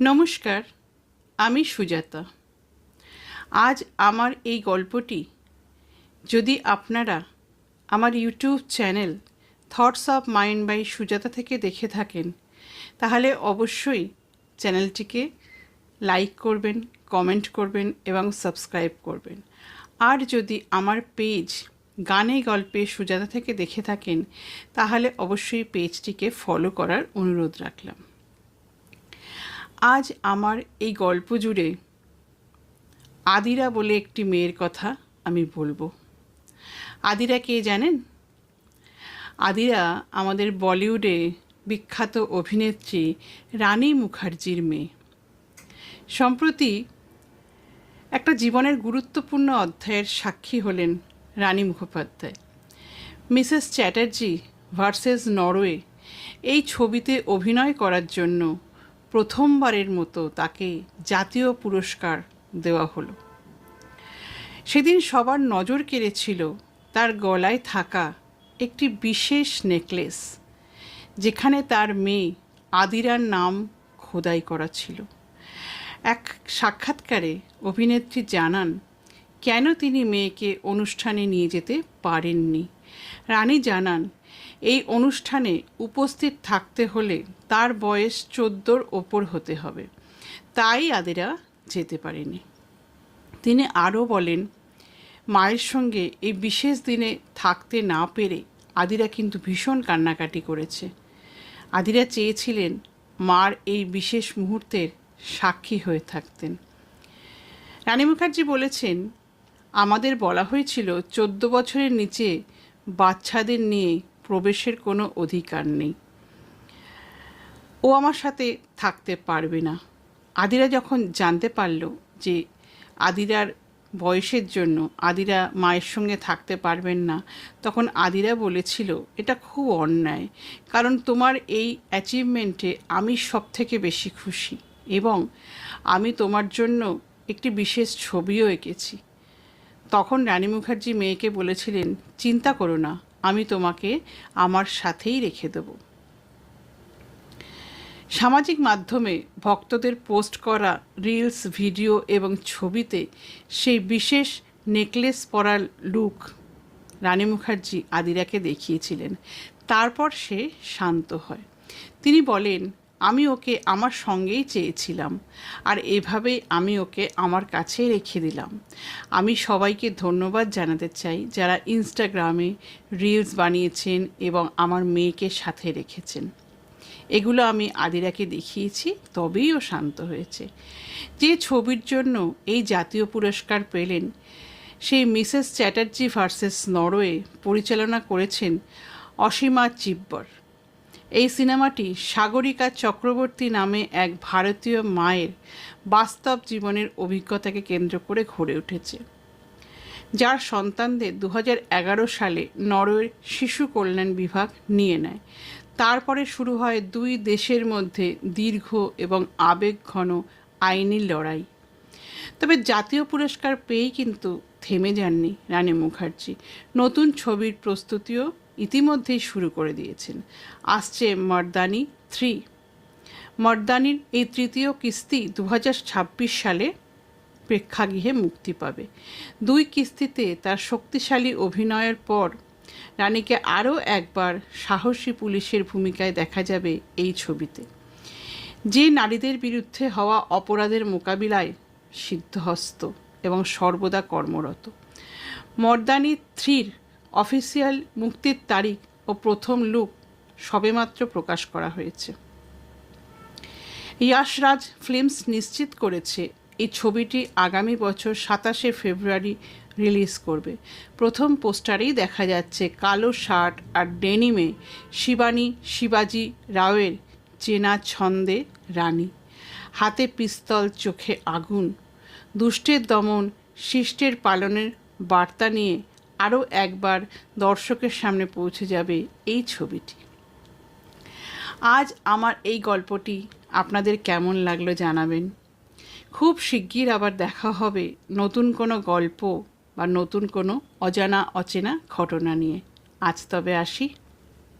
নমস্কার, আমি সুজাতা। আজ আমার এই গল্পটি যদি আপনারা আমার YouTube channel thoughts of mind by Sujata থেকে দেখে থাকেন, তাহলে অবশ্যই চ্যানেলটিকে লাইক করবেন কমেন্ট করবেন এবং সাবস্ক্রাইব করবেন। আর যদি আমার পেজ গানে গল্পে সুজাতা থেকে দেখে থাকেন, তাহলে অবশ্যই পেজটিকে ফলো করার অনুরোধ রাখলাম। আজ আমার এই গল্প জুড়ে আদিরা বলে একটি মেয়ের কথা আমি বলব। আদিরা কে জানেন? আদিরা আমাদের বলিউডে বিখ্যাত অভিনেত্রী রানী মুখার্জির মেয়ে। সম্প্রতি একটা জীবনের গুরুত্বপূর্ণ অধ্যায়ের সাক্ষী হলেন Rani Mukherjee. Mrs Chatterjee versus Norway এই ছবিতে অভিনয় করার জন্য প্রথমবারের মতো তাকে জাতীয় পুরস্কার দেওয়া হলো। সেদিন সবার নজর কেড়েছিল তার গলায় থাকা একটি বিশেষ নেকলেস, যেখানে তার মেয়ে আদিরার নাম খোদাই করা ছিল। এক সাক্ষাৎকারে অভিনেত্রী জানান, কেন তিনি মেয়েকে অনুষ্ঠানে নিয়ে যেতে পারেননি? রানী জানান এই অনুষ্ঠানে উপস্থিত থাকতে হলে তার বয়স চোদ্দোর ওপর হতে হবে। তাই আদিরা যেতে পারেনি। তিনি আরও বলেন, মায়ের সঙ্গে এই বিশেষ দিনে থাকতে না পেরে আদিরা কিন্তু ভীষণ কান্নাকাটি করেছে। আদিরা চেয়েছিলেন মার এই বিশেষ মুহূর্তের সাক্ষী হয়ে থাকতেন। রানী মুখার্জি বলেছেন, আমাদের বলা হয়েছিল চোদ্দ বছরের নিচে বাচ্চাদের নিয়ে প্রবেশের কোনো অধিকার নেই। ও আমার সাথে থাকতে পারবে না। আদিরা যখন জানতে পারল যে আদিরার বয়সের জন্য আদিরা মায়ের সঙ্গে থাকতে পারবেন না, তখন আদিরা বলেছিল, এটা খুব অন্যায়, কারণ তোমার এই অ্যাচিভমেন্টে আমি সব থেকে বেশি খুশি এবং আমি তোমার জন্য একটি বিশেষ ছবিও এঁকেছি। তখন রানী মুখার্জি মেয়েকে বলেছিলেন, চিন্তা করো না আমি তোমাকে আমার সাথেই রেখে দেব। সামাজিক মাধ্যমে ভক্তদের পোস্ট করা রিলস, ভিডিও এবং ছবিতে সেই বিশেষ নেকলেস পরার লুক রানী মুখার্জি আদিরাকে দেখিয়েছিলেন। তারপর সে শান্ত হয়। তিনি বলেন আমি ওকে আমার সঙ্গেই চেয়েছিলাম আর এভাবেই আমি ওকে আমার কাছে রেখে দিলাম। আমি সবাইকে ধন্যবাদ জানাতে চাই যারা ইনস্টাগ্রামে রিলস বানিয়েছেন এবং আমার মেয়েকে সাথে রেখেছেন। এগুলো আমি আদিরাকে দেখিয়েছি, তবেই ও শান্ত হয়েছে। যে ছবির জন্য এই জাতীয় পুরস্কার পেলেন, সেই মিসেস চ্যাটার্জি ভার্সেস নরওয়ে পরিচালনা করেছেন অসীমা চিব্বর। এই সিনেমাটি সাগরিকা চক্রবর্তী নামে এক ভারতীয় মায়ের বাস্তব জীবনের অভিজ্ঞতাকে কেন্দ্র করে ঘুরে উঠেছে। যার সন্তানদের দু হাজার এগারো সালে নরওয়ের শিশু কল্যাণ বিভাগ নিয়ে নেয়। তারপরে শুরু হয় দুই দেশের মধ্যে দীর্ঘ এবং আবেগঘন আইনি লড়াই। তবে জাতীয় পুরস্কার পেয়েই কিন্তু থেমে যাননি রানী মুখার্জি। নতুন ছবির প্রস্তুতিও ইতিমধ্যেই শুরু করে দিয়েছেন। আসছে মর্দানি থ্রি। মর্দানির এই তৃতীয় কিস্তি দু হাজার ছাব্বিশ সালে প্রেক্ষাগৃহে মুক্তি পাবে। দুই কিস্তিতে তার শক্তিশালী অভিনয়ের পর রানীকে আরও একবার সাহসী পুলিশের ভূমিকায় দেখা যাবে এই ছবিতে। যে নারীদের বিরুদ্ধে হওয়া অপরাধের মোকাবিলায় সিদ্ধহস্ত এবং সর্বদা কর্মরত। মর্দানি থ্রির অফিসিয়াল মুক্তির তারিখ ও প্রথম লুক সবেমাত্র প্রকাশ করা হয়েছে। ইয়াশরাজ ফিল্মস নিশ্চিত করেছে, এই ছবিটি আগামী বছর সাতাশে ফেব্রুয়ারি রিলিজ করবে। প্রথম পোস্টারেই দেখা যাচ্ছে কালো শার্ট আর ডেনিমে শিবানী, শিবাজি রাওয়ের চেনা ছন্দে রানী। হাতে পিস্তল, চোখে আগুন। দুষ্টের দমন, শিষ্টের পালনের বার্তা নিয়ে আরও একবার দর্শকের সামনে পৌঁছে যাবে এই ছবিটি। আজ আমার এই গল্পটি আপনাদের কেমন লাগল জানাবেন। খুব শিগগির আবার দেখা হবে নতুন কোনো গল্প বা নতুন কোনো অজানা, অচেনা ঘটনা নিয়ে। আজ তবে আসি।